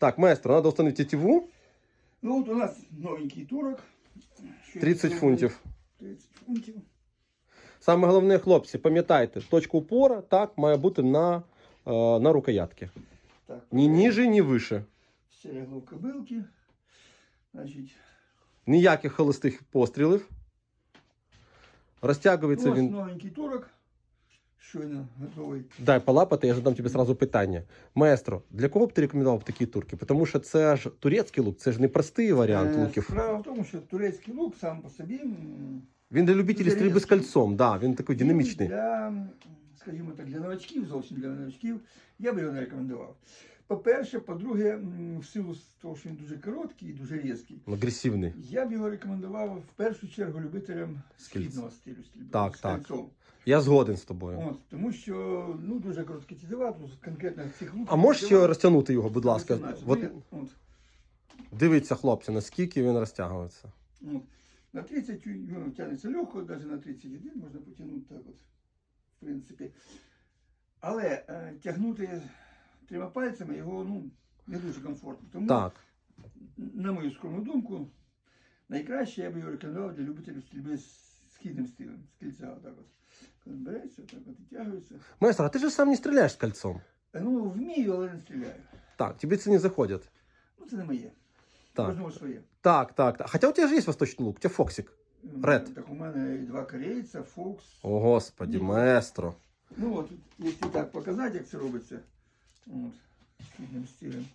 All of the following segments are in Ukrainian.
Так, маестро, надо установить тетиву. Ну от у нас новенький турок. 30 я фунтів. 30 фунтів. Саме головне, хлопці, пам'ятайте, точка упора так має бути на, е, на рукоятки. Так, Ні ніже, ні вище. В кобилки. Значить, Ніяких холостих пострілів. Розтягується він. новенький турок. Щойно готовий. Дай полапати, я задам тобі сразу питання. Маестро, для кого б ти рекомендував такі турки? Тому що це ж турецький лук, це ж не простий варіант Е, луків. Справа в тому, що турецький лук сам по собі м, Він для любителів стрільби з кольцом, да, він такий він динамічний. Для, м, скажімо так, для новачків, зовсім для новачків, я би його не рекомендував. По-перше, по-друге, м, в силу з того, що він дуже короткий і дуже різкий, Агресивний. я б його рекомендував в першу чергу любителям Скільця. східного стилю стрільби. Так, з так. кольцом. Я згоден з тобою. От, тому що ну, дуже короткі тітива, тут конкретно цих луків. А можеш ще розтягнути його, будь ласка? 18. От, от, дивіться, хлопці, наскільки він розтягується. от. На 30 ну, тягнеться легко, навіть на 31 можна потягнути так от, в принципі. Але е, тягнути трьома пальцями його ну, не дуже комфортно. Тому, Так. на мою скромну думку, найкраще я би його рекомендував для любителів стрільби з східним стилем, з кільця. Отак от. Коли береться, так от і тягується. Маестро, а ти ж сам не стріляєш з кольцом. Е, Ну, вмію, але не стріляю. Так, тебе це не заходить. Ну, це не моє. Так. Кожного своє. Так, так, так. Хотя у тебя же есть восточный лук, у тебя Фоксик. М, Ред. Так у мене і два корейця, Фокс. О, господи, Ні. маестро. Ну от, якщо так показати, як це робиться. От, східним стилем.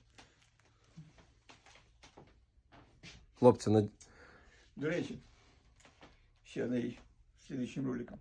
Хлопці, на... До речі, одна річ роликом.